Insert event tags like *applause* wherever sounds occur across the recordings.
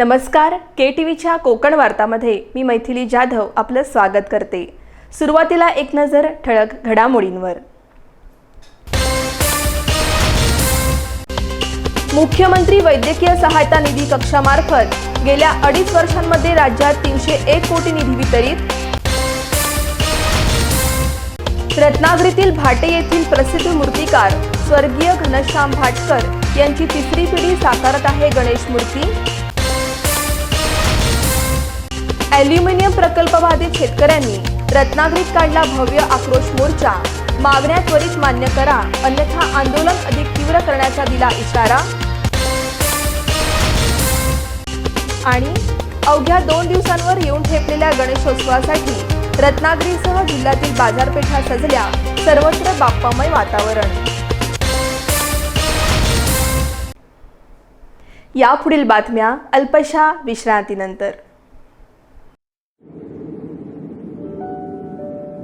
नमस्कार K T व्हीच्या कोकण वार्तामध्ये मी मैथिली जाधव आपलं स्वागत करते. सुरुवातीला एक नजर ठळक घडामोडींवर. मुख्यमंत्री वैद्यकीय सहायता निधी कक्षामार्फत गेल्या अडीच वर्षांमध्ये राज्यात तीनशे एक कोटी निधी वितरित. रत्नागिरीतील भाटे येथील प्रसिद्ध मूर्तिकार स्वर्गीय घनश्याम भाटकर यांची तिसरी पिढी साकारत आहे गणेश मूर्ती. ॲल्युमिनियम प्रकल्प बाधित शेतकऱ्यांनी रत्नागिरीत काढला भव्य आक्रोश मोर्चा. मागण्या त्वरित मान्य करा. अन्यथा आंदोलन अधिक तीव्र करण्याचा दिला इशारा. आणि अवघ्या दोन दिवसांवर येऊन ठेपलेल्या गणेशोत्सवासाठी रत्नागिरीसह जिल्ह्यातील बाजारपेठा सजल्या सर्वत्र बाप्पामय वातावरण. यापुढील बातम्या अल्पशा विश्रांतीनंतर.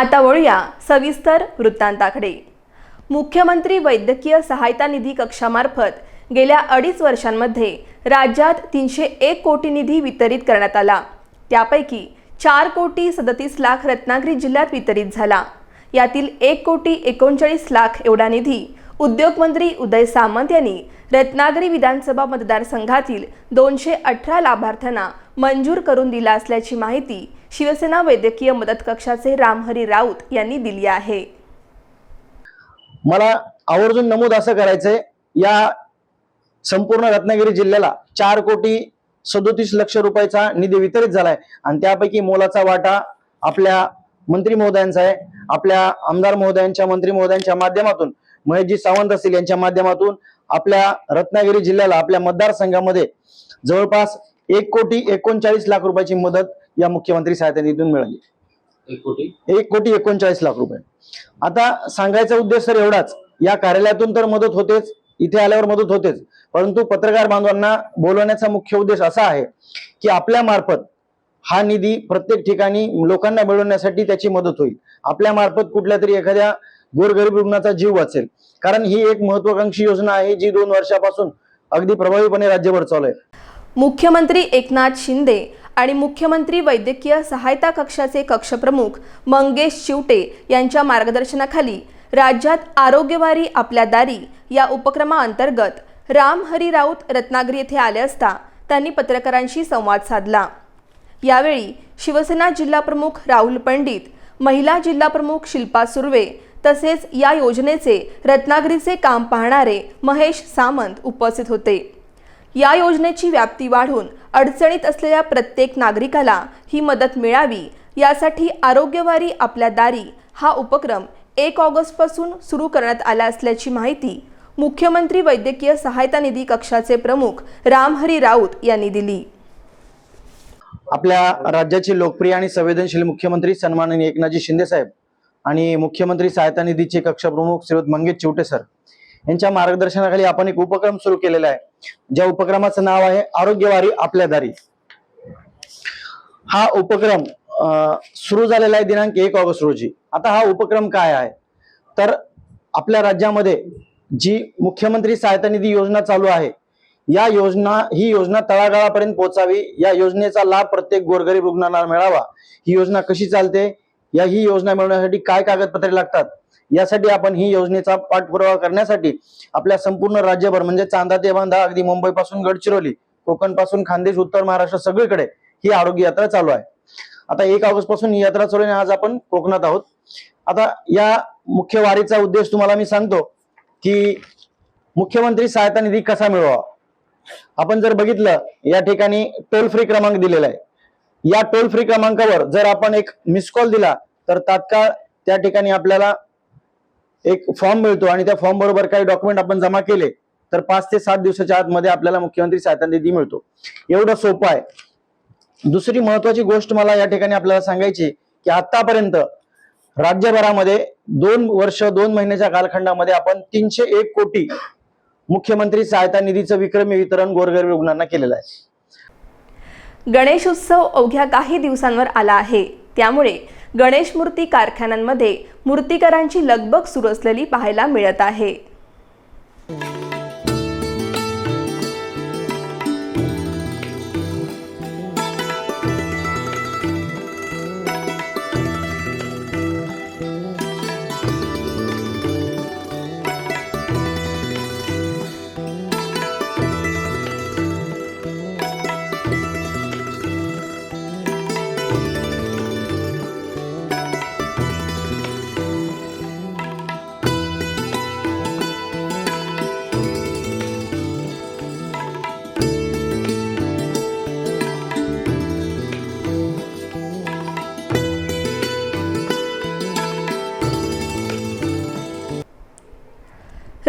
आता वळूया सविस्तर वृत्तांताकडे. मुख्यमंत्री वैद्यकीय सहायता निधी कक्षामार्फत गेल्या अडीच वर्षांमध्ये राज्यात तीनशे एक कोटी निधी वितरित करण्यात आला. त्यापैकी चार कोटी सदतीस लाख रत्नागिरी जिल्ह्यात वितरित झाला. यातील एक कोटी एकोणचाळीस लाख एवढा निधी उद्योगमंत्री उदय सामंत यांनी रत्नागिरी विधानसभा मतदारसंघातील दोनशे अठरा लाभार्थ्यांना मंजूर करून दिला असल्याची माहिती शिवसेना वैद्यकीय मदत कक्षाचे रामहरी राऊत यांनी दिली आहे. मला आवर्जून नमूद असं करायचंय या संपूर्ण रत्नागिरी जिल्ह्याला चार कोटी सदोतीस लक्ष रुपयाचा निधी वितरित झालाय आणि त्यापैकी मोलाचा वाटा आपल्या मंत्री महोदयांचा आहे. आपल्या आमदार महोदयांच्या मंत्री महोदयांच्या माध्यमातून महेशजी सावंत असतील यांच्या माध्यमातून आपल्या रत्नागिरी जिल्ह्याला आपल्या मतदारसंघामध्ये जवळपास एक कोटी एकोणचाळीस लाख रुपयाची मदत या मुख्यमंत्री सहायता निधीतून मिळाली. एक कोटी? एक कोटी एकोणचाळीस लाख रुपये. आता सांगायचा उद्देश तर एवढाच. या कार्यालयातून तर मदत होतेच. इथे आल्यावर मदत होतेच. परंतु पत्रकार बांधवांना बोलवण्याचा मुख्य उद्देश असा आहे की आपल्या मार्फत हा निधी प्रत्येक ठिकाणी लोकांना मिळवण्यासाठी त्याची मदत होईल. आपल्या मार्फत कुठल्या तरी एखाद्या गोरगरीब रुग्णाचा जीव वाचेल. कारण ही एक महत्वाकांक्षी योजना आहे जी दोन वर्षापासून अगदी प्रभावीपणे राज्यभर चालू आहे. मुख्यमंत्री एकनाथ शिंदे आणि मुख्यमंत्री वैद्यकीय सहायता कक्षाचे कक्षप्रमुख मंगेश शिवटे यांच्या मार्गदर्शनाखाली राज्यात आरोग्यवारी आपल्या दारी या उपक्रमाअंतर्गत राम हरी राऊत रत्नागिरी येथे आले असता त्यांनी पत्रकारांशी संवाद साधला. यावेळी शिवसेना जिल्हाप्रमुख राहुल पंडित महिला जिल्हाप्रमुख शिल्पा सुर्वे तसेच या योजनेचे रत्नागिरीचे काम पाहणारे महेश सामंत उपस्थित होते. या योजनेची व्याप्ती वाढून अडचणीत असलेल्या प्रत्येक नागरिकाला ही मदत मिळावी यासाठी आरोग्यवारी आपल्या दारी हा उपक्रम एक ऑगस्टपासून सुरू करण्यात आला असल्याची माहिती मुख्यमंत्री वैद्यकीय सहायता निधी कक्षाचे प्रमुख रामहरी राऊत यांनी दिली. आपल्या राज्याचे लोकप्रिय आणि संवेदनशील मुख्यमंत्री सन्माननीय एकनाथजी शिंदे साहेब आणि मुख्यमंत्री सहायता निधीचे कक्षप्रमुख श्रीयुत मंगेश चिवटे सर यांच्या मार्गदर्शनाखाली आपण एक उपक्रम सुरू केलेला आहे. ज्या उपक्रमाचं नाव आहे आरोग्यवारी आपल्या दारी. हा उपक्रम सुरू झालेला आहे दिनांक एक ऑगस्ट रोजी. आता हा उपक्रम काय आहे? तर आपल्या राज्यामध्ये जी मुख्यमंत्री सहायता निधी योजना चालू आहे या योजना ही योजना तळागाळापर्यंत पोहोचावी. या योजनेचा लाभ प्रत्येक गोरगरीब रुग्णांना मिळावा. ही योजना कशी चालते? या ही योजना मिळवण्यासाठी काय कागदपत्रे लागतात? यासाठी आपण ही योजनेचा पाठपुरावा करण्यासाठी आपल्या संपूर्ण राज्यभर म्हणजे चांदा ते बांधा अगदी मुंबई पासून गडचिरोली कोकणपासून खानदेश उत्तर महाराष्ट्र सगळीकडे ही आरोग्य यात्रा चालू आहे. आता एक ऑगस्टपासून ही यात्रा चालू आहे आज आपण कोकणात आहोत. आता या मुख्य वारीचा उद्देश तुम्हाला मी सांगतो की मुख्यमंत्री सहायता निधी कसा मिळवावा? आपण जर बघितलं या ठिकाणी टोल फ्री क्रमांक दिलेला आहे. या टोल फ्री क्रमांकावर जर आपण एक मिस कॉल दिला तर तात्काळ त्या ठिकाणी आपल्याला एक फॉर्म मिळतो आणि त्या फॉर्म बरोबर काही डॉक्युमेंट आपण जमा केले तर पाच ते सात दिवसाच्या आतमध्ये आपल्याला मुख्यमंत्री सहायता निधी मिळतो. एवढं सोपं आहे. दुसरी महत्वाची गोष्ट मला या ठिकाणी आपल्याला सांगायची की आतापर्यंत राज्यभरामध्ये दोन वर्ष दोन महिन्याच्या कालखंडामध्ये आपण तीनशे एक कोटी मुख्यमंत्री सहायता निधीचं विक्रमी वितरण गोरगरीब रुग्णांना केलेलं आहे. गणेश उत्सव अवघ्या काही दिवसांवर आला आहे. त्यामुळे गणेश मूर्ती कारखान्यांमध्ये मूर्तिकरांची लगबग सुरू असलेली पाहायला मिळत आहे.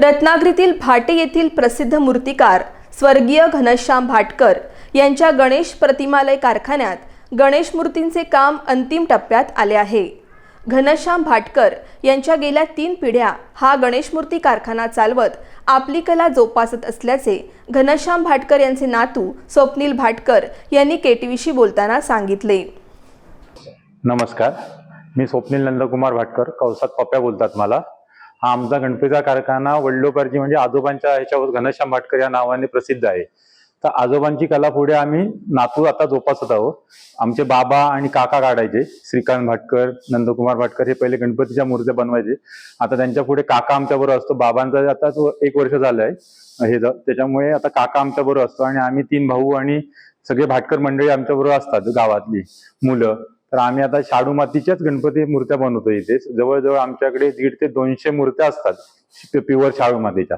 रत्नागिरीतील भाटे येथील प्रसिद्ध मूर्तिकार स्वर्गीय घनश्याम भाटकर यांच्या गणेश प्रतिमालय कारखान्यात गणेश मूर्तींचे काम अंतिम टप्प्यात आले आहे. घनश्याम भाटकर यांच्या गेल्या तीन पिढ्या हा गणेश मूर्ती कारखाना चालवत आपली कला जोपासत असल्याचे घनश्याम भाटकर यांचे नातू स्वप्नील भाटकर यांनी केटीव्हीशी बोलताना सांगितले. नमस्कार. मी स्वप्नील नंदकुमार भाटकर कौसात पप्प्या बोलतात मला. हा आमचा गणपतीचा कारखाना वडलोकरजी म्हणजे आजोबांच्या ह्याच्यावर घनश्याम भाटकर या नावाने प्रसिद्ध आहे. तर आजोबांची कला पुढे आम्ही नातू आता जोपासत आहोत. आमचे बाबा आणि काका काढायचे श्रीकांत भाटकर नंदकुमार भाटकर हे पहिले गणपतीच्या मूर्त्या बनवायचे. आता त्यांच्या पुढे काका आमच्याबरोबर असतो बाबांचा आता तो एक वर्ष झालं आहे हे त्याच्यामुळे आता काका आमच्याबरोबर असतो आणि आम्ही तीन भाऊ आणि सगळे भाटकर मंडळी आमच्याबरोबर असतात गावातली. मुलं तर आम्ही आता शाडू मातीच्याच गणपती मूर्त्या बनवतो इथे. जवळजवळ आमच्याकडे दीड ते दोनशे मूर्त्या असतात प्युअर शाडू मातीच्या.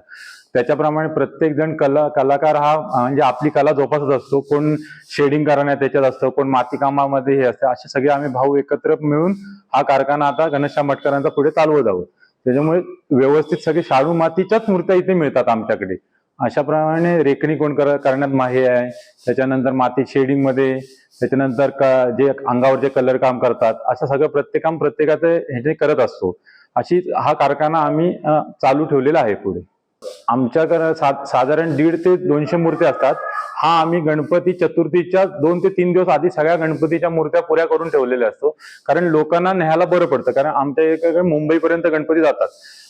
त्याच्याप्रमाणे प्रत्येक जण कला कलाकार हा म्हणजे आपली कला जोपासत असतो. कोण शेडिंग करण्यात त्याच्यात असतं कोण माती कामामध्ये हे असतं. असे सगळे आम्ही भाऊ एकत्र मिळून हा कारखाना आता घनश्याम मटकरांचा पुढे चालवत आहोत. त्याच्यामुळे व्यवस्थित सगळे शाडू मातीच्याच मूर्त्या इथे मिळतात आमच्याकडे. अशाप्रमाणे रेखणी कोण कर- करण्यात माहे आहे. त्याच्यानंतर माती शेडिंगमध्ये त्याच्यानंतर क- जे अंगावर जे कलर काम करतात असं सगळं प्रत्येक काम प्रत्येकाचं ह्याचे करत असतो अशी हा कारखाना आम्ही चालू ठेवलेला आहे पुढे. आमच्याकडे सा- साधारण दीड ते दोनशे मूर्त्या असतात. हा आम्ही गणपती चतुर्थीच्या दोन ते तीन दिवस आधी सगळ्या गणपतीच्या मूर्त्या पुऱ्या करून ठेवलेल्या असतो. कारण लोकांना न्यायला बरं पडतं. कारण आमच्या इकडे मुंबईपर्यंत गणपती जातात.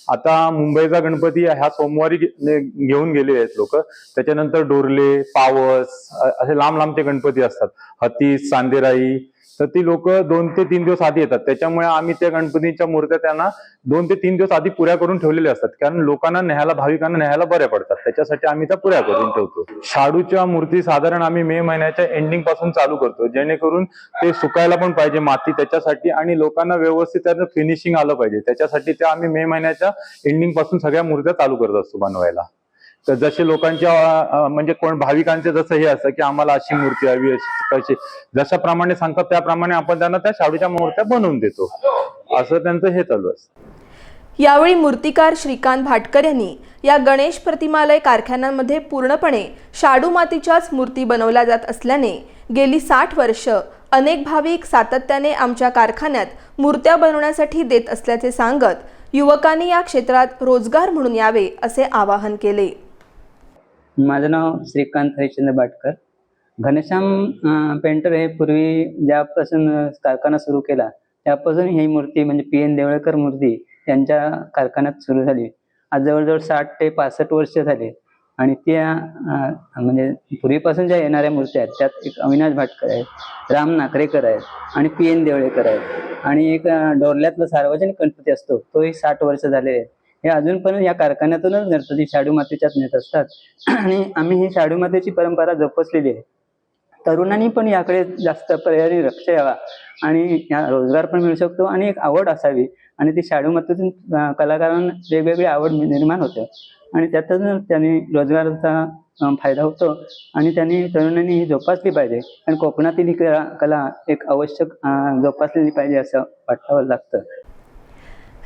आता मुंबईचा गणपती ह्या सोमवारी गे- घेऊन गेले आहेत लोक. त्याच्यानंतर डोरले पावस असे लांब लांबचे गणपती असतात. हत्ती चांदेराई तर ती लोक दोन ते तीन दिवस आधी येतात. त्याच्यामुळे आम्ही त्या गणपतीच्या मूर्त्या त्यांना दोन ते तीन दिवस आधी पुऱ्या करून ठेवलेल्या असतात. कारण लोकांना न्यायला भाविकांना न्यायला बऱ्या पडतात. त्याच्यासाठी आम्ही त्या पुऱ्या करून ठेवतो. शाडूच्या मूर्ती साधारण आम्ही मे महिन्याच्या एंडिंगपासून चालू करतो. जेणेकरून ते सुकायला पण पाहिजे माती त्याच्यासाठी आणि लोकांना व्यवस्थित त्याचं फिनिशिंग आलं पाहिजे. त्याच्यासाठी त्या आम्ही मे महिन्याच्या एंडिंगपासून सगळ्या मूर्त्या चालू करत असतो बनवायला. तर जसे लोकांच्या म्हणजे कोण भाविकांचे जसं हे असतं की आम्हाला अशी मूर्ती हवी अशी कशी. जशाप्रमाणे सांगतात त्याप्रमाणे आपण त्यांना त्या शाडूच्या मूर्त्या बनवून देतो. असं त्यांचं हे चालू असतं. यावेळी मूर्तिकार श्रीकांत भाटकर यांनी या गणेश प्रतिमालय कारखान्यांमध्ये पूर्णपणे शाडू मातीच्याच मूर्ती बनवल्या जात असल्याने गेली साठ वर्ष अनेक भाविक सातत्याने आमच्या कारखान्यात मूर्त्या बनवण्यासाठी देत असल्याचे सांगत युवकांनी या क्षेत्रात रोजगार म्हणून यावे असे आवाहन केले. माझं नाव श्रीकांत हरिश्चंद्र भाटकर घनश्याम पेंटर हे पूर्वी ज्यापासून कारखाना सुरू केला त्यापासून ही मूर्ती म्हणजे पी एन देवळकर मूर्ती यांच्या कारखान्यात सुरू झाली. आज जवळजवळ साठ ते पासष्ट वर्ष झाले. आणि त्या म्हणजे पूर्वीपासून ज्या येणाऱ्या मूर्त्या आहेत त्यात एक अविनाश भाटकर आहेत राम नाकरेकर आहेत आणि पी एन देवळेकर आहेत. आणि एक डोरल्यातला सार्वजनिक गणपती असतो तोही साठ वर्ष झाले आहेत. हे अजून पण या कारखान्यातूनच गणपती शाडू मातेच्याच नेत असतात. *clears throat* आणि आम्ही ही शाडू मातेची परंपरा जोपासलेली आहे. तरुणांनी पण याकडे जास्त पर्यायी लक्ष यावा आणि या रोजगार पण मिळू शकतो आणि एक आवड असावी. आणि ती शाडू मातेतून कलाकारांना वेगवेगळी आवड निर्माण होते. आणि त्यातून त्यांनी रोजगाराचा फायदा होतो आणि त्यांनी तरुणांनी ही जोपासली पाहिजे. आणि कोकणातील ही कला कला एक आवश्यक जोपासलेली पाहिजे असं वाटावं लागतं.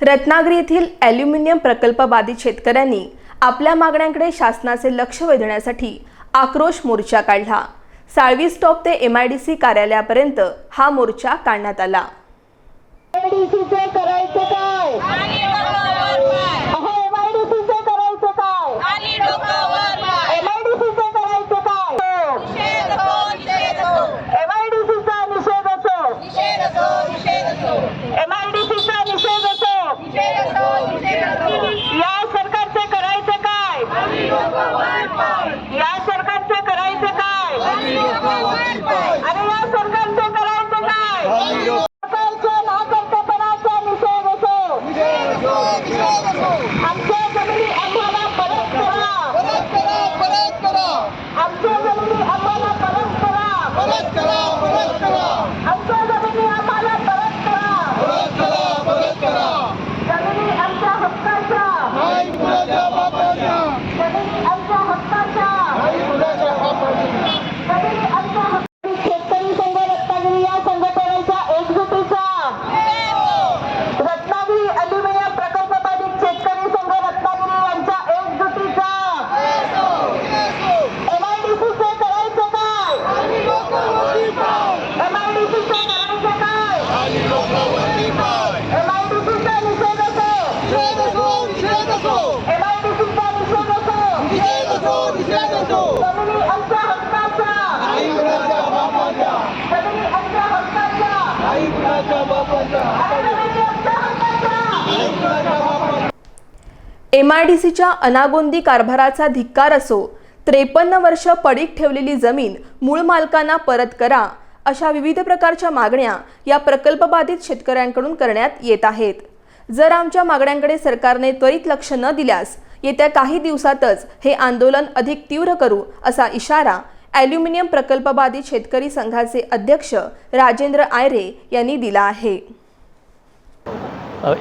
रत्नागिरी येथील ॲल्युमिनियम प्रकल्प बाधित शेतकऱ्यांनी आपल्या मागण्यांकडे शासनाचे लक्ष वेधण्यासाठी आक्रोश मोर्चा काढला. साळवी स्टॉप ते एम आय डी सी कार्यालयापर्यंत हा मोर्चा काढण्यात आला. करायचं काय अहो एमआयडीसीचे करायचं काय एमआयडीसीचे करायचं काय एमआयडीसीचा निषेध असो एमआयडीसीचा निषेध असो या सरकारचे करायचं काय या सरकारचे करायचं काय अरे या सरकारचे करायचं काय सरकारच्या नाकर्तेपणाचा निषेध असो आमच्या जमिनी आम्हाला परत करा आमच्या जमिनी आम्हाला परत करा आमच्या जमिनी आम्हाला परत करा जमिनी आमच्या हक्काच्या जमिनी आमच्या हक्काच्या जमिनी आमच्या हक्काच्या शेतकरी संघ रत्नागिरी या संघटनेच्या एकजुटीचा रत्नागिरी अल्युमिनियम प्रकल्प बाधित शेतकरी संघ रत्नागिरी यांच्या एकजुटीचा एमआयडीसीचे करायचं काय एमआयडीसीचे करायचं काय एमआयडीसीचा निषेध असो एमआयडीसीचा निषेध असो जमिनी आमच्या हक्काच्या जमिनी आमच्या हक्काच्या अरे जमिनी आमच्या हक्काच्या एम आय डी सीच्या अनागोंदी कारभाराचा धिक्कार असो त्रेपन्न वर्ष पडीक ठेवलेली जमीन मूळ मालकांना परत करा अशा विविध प्रकारच्या मागण्या या प्रकल्पबाधित शेतकऱ्यांकडून करण्यात येत आहेत. जर आमच्या मागण्यांकडे सरकारने त्वरित लक्ष न दिल्यास येत्या काही दिवसातच हे आंदोलन अधिक तीव्र करू असा इशारा ॲल्युमिनियम प्रकल्पबाधित शेतकरी संघाचे अध्यक्ष राजेंद्र आयरे यांनी दिला आहे.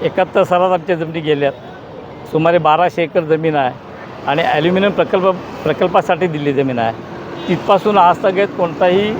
एकाहत्तर सालात आमच्या जमिनी गेल्यात. सुमारे बाराशे एकर जमीन आहे आणि ॲल्युमिनियम प्रकल्प प्रकल्पासाठी दिली जमीन आहे. तिथपासून आज तगेत कोणताही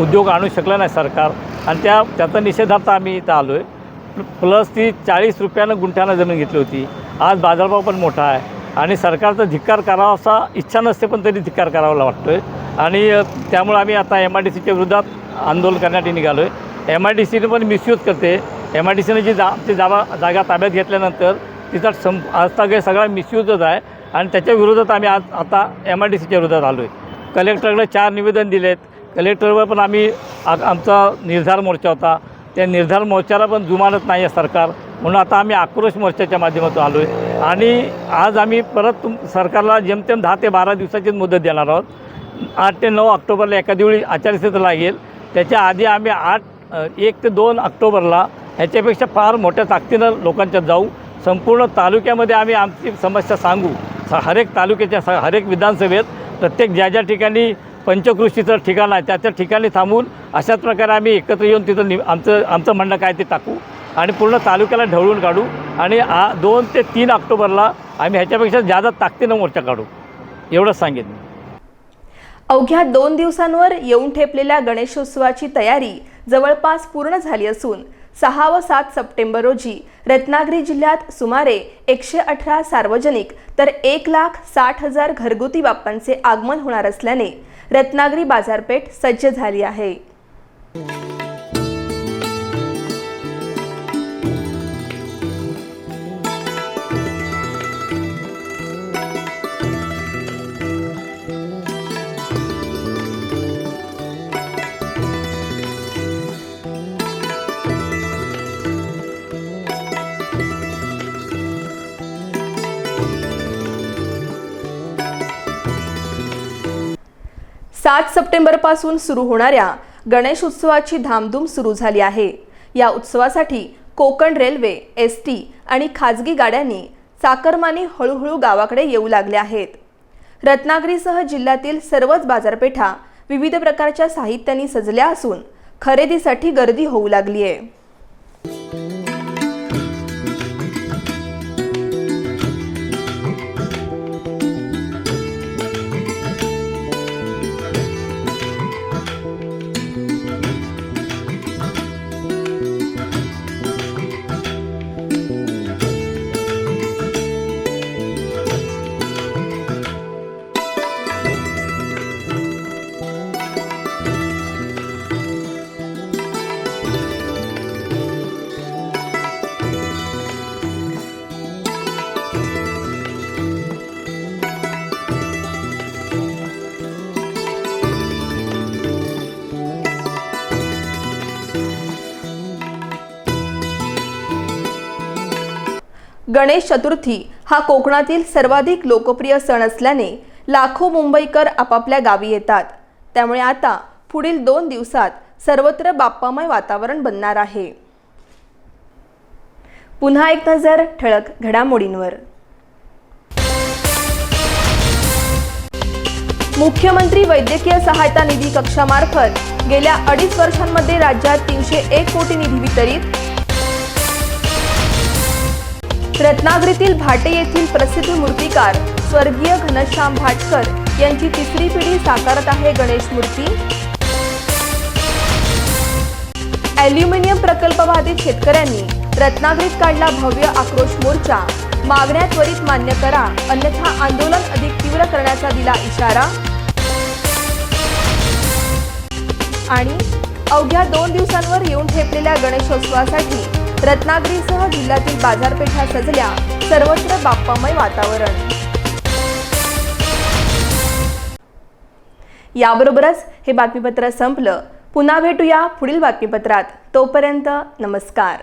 उद्योग आणू शकला नाही सरकार आणि त्या त्याचा निषेधार्थ आम्ही इथं आलो आहे प्लस ती चाळीस रुपयानं गुंठ्यानं जमीन घेतली होती. आज बाजारभाव पण मोठा आहे आणि सरकारचा धिक्कार करावा असा इच्छा नसते पण तरी धिक्कार करावा वाटतो आहे आणि त्यामुळे आम्ही आता एम आय डी सीच्या विरोधात आंदोलन करण्यासाठी निघालो आहे एम आय डी सीने पण मिसयूज करते. एम आय डी सीने जी जा ते जागा जागा ताब्यात घेतल्यानंतर तिचा सं आजतागे सगळा मिसयूजच आहे. आणि त्याच्या विरोधात आम्ही आज आता एम आय डी सीच्या विरोधात आलो आहे कलेक्टरकडे चार निवेदन दिलेत. कलेक्टरवर पण आम्ही आमचा निर्धार मोर्चा होता. त्या निर्धार मोर्चाला पण जुमानत नाही आहे सरकार. म्हणून आता आम्ही आक्रोश मोर्चाच्या माध्यमातून आलो आहे आणि आज आम्ही परत तुम सरकारला जेमतेम दहा ते बारा दिवसाचीच मुदत देणार आहोत. आठ ते नऊ ऑक्टोबरला एखादी वेळी आचारसंहिता लागेल. त्याच्या आधी आम्ही आठ एक ते दोन ऑक्टोबरला ह्याच्यापेक्षा फार मोठ्या ताकदीनं लोकांच्यात जाऊ. संपूर्ण तालुक्यामध्ये आम्ही आमची समस्या सांगू. स हरेक तालुक्याच्या स हरेक विधानसभेत प्रत्येक ज्या ज्या ठिकाणी पंचकृषीचं ठिकाण आहे त्या त्या ठिकाणी थांबून अशाच प्रकारे आम्ही एकत्र येऊन तिथं नि आमचं आमचं म्हणणं काय ते टाकू. आणि पूर्ण तालुक्याला ढवळून काढू. आणि आ दोन ते तीन ऑक्टोबरला आम्ही ह्याच्यापेक्षा जादा ताकदीनं मोर्चा काढू. एवढंच सांगेन अवघ्या दोन दिवसांवर येऊन ठेपलेल्या गणेशोत्सवाची तयारी जवळपास पूर्ण झाली असून सहा व सात सप्टेंबर रोजी रत्नागिरी जिल्ह्यात सुमारे एकशे अठरा सार्वजनिक तर एक लाख साठ हजार घरगुती बाप्पांचे आगमन होणार असल्याने रत्नागिरी बाजारपेठ सज्ज झाली आहे. सात सप्टेंबरपासून सुरू होणाऱ्या गणेश उत्सवाची धामधूम सुरू झाली आहे. या उत्सवासाठी कोकण रेल्वे एस टी आणि खाजगी गाड्यांनी चाकरमानी हळूहळू गावाकडे येऊ लागल्या आहेत. रत्नागिरीसह जिल्ह्यातील सर्वच बाजारपेठा विविध प्रकारच्या साहित्याने सजल्या असून खरेदीसाठी गर्दी होऊ लागली आहे. गणेश चतुर्थी हा कोकणातील सर्वाधिक लोकप्रिय सण असल्याने लाखो मुंबईकर आपापल्या गावी येतात. त्यामुळे आता पुढील दोन दिवसात सर्वत्र बाप्पामय वातावरण बनणार आहे. पुन्हा एक नजर ठळक घडामोडींवर. मुख्यमंत्री वैद्यकीय सहायता निधी कक्षामार्फत गेल्या अडीच वर्षांमध्ये राज्यात तीनशे एक कोटी निधी वितरित रत्नागिरीतील भाटे येथील प्रसिद्ध मूर्तिकार स्वर्गीय घनश्याम भाटकर यांची तिसरी पिढी साकारत आहे गणेश मूर्ती. अॅल्युमिनियम प्रकल्प बाधित शेतकऱ्यांनी रत्नागिरीत काढला भव्य आक्रोश मोर्चा. मागण्या त्वरित मान्य करा. अन्यथा आंदोलन अधिक तीव्र करण्याचा दिला इशारा. आणि अवघ्या दोन दिवसांवर येऊन ठेपलेल्या गणेशोत्सवासाठी रत्नागिरीसह जिल्ह्यातील बाजारपेठा सजल्या सर्वत्र बाप्पामय वातावरण. याबरोबरच हे बातमीपत्र संपलं. पुन्हा भेटूया पुढील बातमीपत्रात. तोपर्यंत नमस्कार.